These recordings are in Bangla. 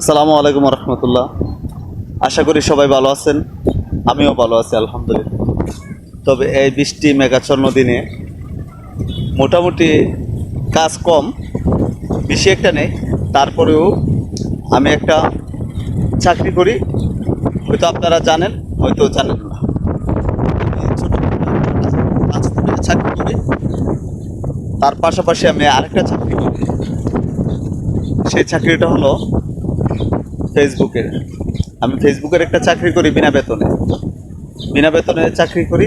আসসালামু আলাইকুম রহমতুল্লাহ আশা করি সবাই ভালো আছেন। আমিও ভালো আছি, আলহামদুলিল্লাহ। তবে এই বৃষ্টি মেঘাচ্ছন্ন দিনে মোটামুটি কাজ কম, বেশি একটা নেই। তারপরেও আমি একটা চাকরি করি, হয়তো আপনারা জানেন, হয়তো জানেন না। চাকরি করি। তার পাশাপাশি আমি আরেকটা চাকরি করি। সেই চাকরিটা হলো ফেসবুকের আমি ফেসবুকের একটা চাকরি করি বিনা বেতনে। বিনা বেতনে চাকরি করি,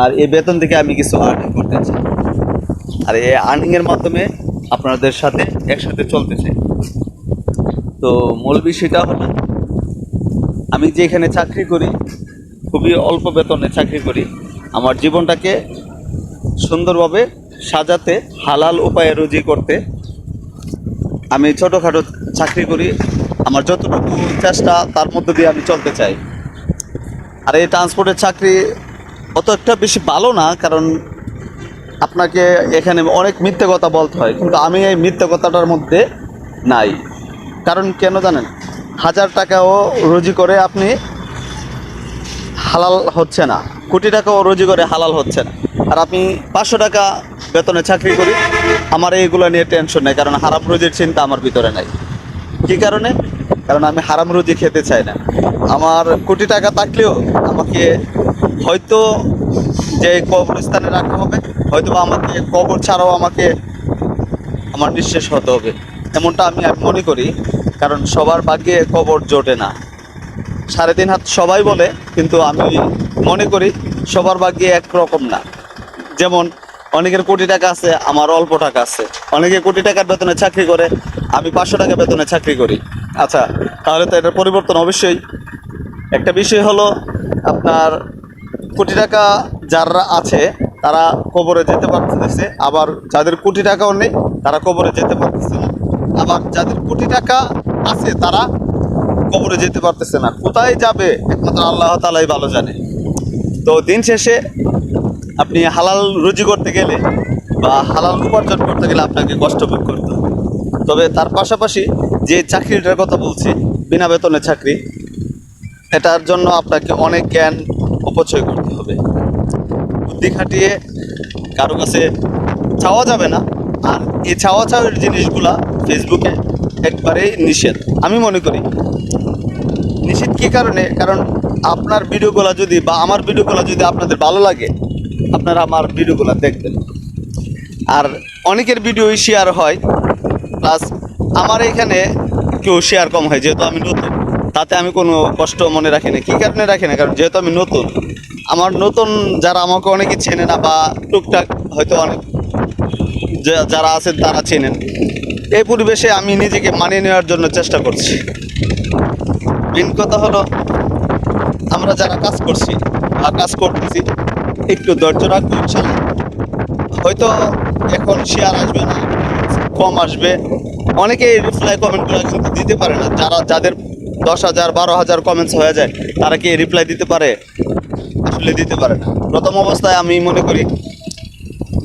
আর এই বেতন থেকে আমি কিছু আর্নিং করতে চাই। আর এই আর্নিংয়ের মাধ্যমে আপনাদের সাথে একসাথে চলতে চাই। তো মূল বিষয়টা হলো, আমি যেখানে চাকরি করি, খুবই অল্প বেতনে চাকরি করি, আমার জীবনটাকে সুন্দরভাবে সাজাতে, হালাল উপায়ে রুজি করতে, আমি ছোটোখাটো চাকরি করি, আমার যতটুকু চেষ্টা তার মধ্যে দিয়ে আমি চলতে চাই। আর এই ট্রান্সপোর্টের চাকরি অত একটা বেশি ভালো না, কারণ আপনাকে এখানে অনেক মিথ্যে কথা বলতে হয়, কিন্তু আমি এই মিথ্যে কথাটার মধ্যে নাই। কারণ কেন জানেন? হাজার টাকাও রুজি করে আপনি হালাল হচ্ছে না। কোটি টাকাও রুজি করে হালাল হচ্ছে না। আর আমি পাঁচশো টাকা বেতনে চাকরি করি, আমার এইগুলো নিয়ে টেনশন নেই, কারণ হারাপ রুজির চিন্তা আমার ভিতরে নাই। কি কারণে? কারণ আমি হারাম রুজি খেতে চাই না। আমার কোটি টাকা থাকলেও আমাকে হয়তো যে কবরস্থানে রাখা হবে হয়তো আমাকে কবর ছাড়াও আমাকে আমার নিঃশেষ হতে হবে। এমনটা আমি আমি মনে করি, কারণ সবার ভাগ্যে কবর জোটে না। সাড়ে তিন হাত সবাই বলে, কিন্তু আমি মনে করি সবার ভাগ্যে একরকম না। যেমন, অনেকের কোটি টাকা আছে, আমার অল্প টাকা আছে। অনেকে কোটি টাকার বেতনে চাকরি করে আমি পাঁচশো টাকা বেতনে চাকরি করি। আচ্ছা তাহলে তো এটার পরিবর্তন অবশ্যই। একটা বিষয় হলো, আপনার কোটি টাকা যারা আছে, তারা কবরে যেতে পারতেছে। আবার যাদের কোটি টাকাও নেই, তারা কবরে যেতে পারতেছে না। আবার যাদের কোটি টাকা আছে, তারা কবরে যেতে পারতেছে না। কোথায় যাবে, একমাত্র আল্লাহ তালাই ভালো জানে। তো দিন শেষে আপনি হালাল রুজি করতে গেলে বা হালাল উপার্জন করতে গেলে আপনাকে কষ্ট ভোগ করতে হবে। তবে তার পাশাপাশি যে চাকরিটার কথা বলছি, বিনা বেতনের চাকরি, এটার জন্য আপনাকে অনেক জ্ঞান অপচয় করতে হবে। বুদ্ধি খাটিয়ে কারও কাছে চাওয়া যাবে না, আর এই চাওয়া চাওয়ার জিনিসগুলা ফেসবুকে একবারেই নিষেধ। আমি মনে করি, নিষেধ কী কারণে? কারণ আপনার ভিডিওগুলো যদি বা আমার ভিডিওগুলো যদি আপনাদের ভালো লাগে, আপনারা আমার ভিডিওগুলো দেখবেন। আর অনেকের ভিডিওই শেয়ার হয় প্লাস আমার এখানে কেউ শেয়ার কম হয়, যেহেতু আমি নতুন, তাতে আমি কোনো কষ্ট মনে রাখি না, কী কারণে রাখি না? কারণ যেহেতু আমি নতুন, আমার নতুন যারা আমাকে অনেকে চেনে না বা টুকটাক হয়তো অনেক যারা আছেন তারা চেনেন। এই পরিবেশে আমি নিজেকে মানিয়ে নেওয়ার জন্য চেষ্টা করছি। মেন কথা হলো, আমরা যারা কাজ করছি, বা কাজ করতেছি, একটু ধৈর্য রাখব হয়তো এখন শেয়ার আসবে না। কম আসবে। অনেকে রিপ্লাই কমেন্টগুলো কিন্তু দিতে পারে না। যারা, যাদের দশ হাজার, বারো হাজার কমেন্টস হয়ে যায়, তারা কি রিপ্লাই দিতে পারে? আসলে দিতে পারে না। প্রথম অবস্থায় আমি মনে করি,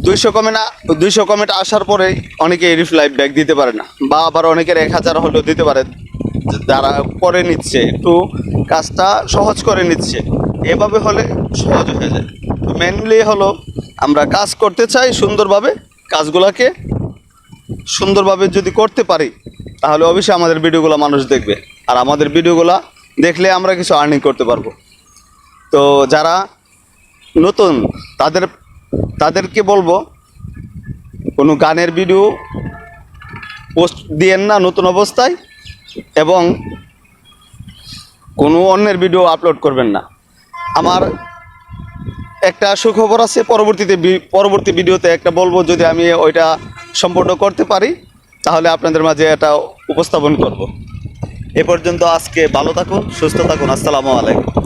দুইশো কমেন্ট দুইশো কমেন্ট আসার পরে অনেকে রিপ্লাই ব্যাক দিতে পারে না। বা আবার অনেকের এক হাজার হলেও দিতে পারে। যারা করে নিচ্ছে, একটু কাজটা সহজ করে নিচ্ছে, এভাবে হলে সহজ হয়ে যায়। মেনলি হলো, আমরা কাজ করতে চাই সুন্দরভাবে, কাজগুলোকে সুন্দরভাবে যদি করতে পারি, তাহলে অবশ্যই আমাদের ভিডিওগুলো মানুষ দেখবে। আর আমাদের ভিডিওগুলো দেখলে আমরা কিছু আর্নিং করতে পারব। তো যারা নতুন, তাদের, তাদেরকে বলব, কোনো গানের ভিডিও পোস্ট দিয়েন না নতুন অবস্থায় এবং কোনো অন্যের ভিডিও আপলোড করবেন না। আমার একটা সুখবর আছে, পরবর্তীতে পরবর্তী ভিডিওতে একটা বলব, যদি আমি ওইটা সম্পূর্ণ করতে পারি, তাহলে আপনাদের মাঝে এটা উপস্থাপন করব। এ পর্যন্ত আজকে ভালো থাকুন, সুস্থ থাকুন, আসসালামু আলাইকুম।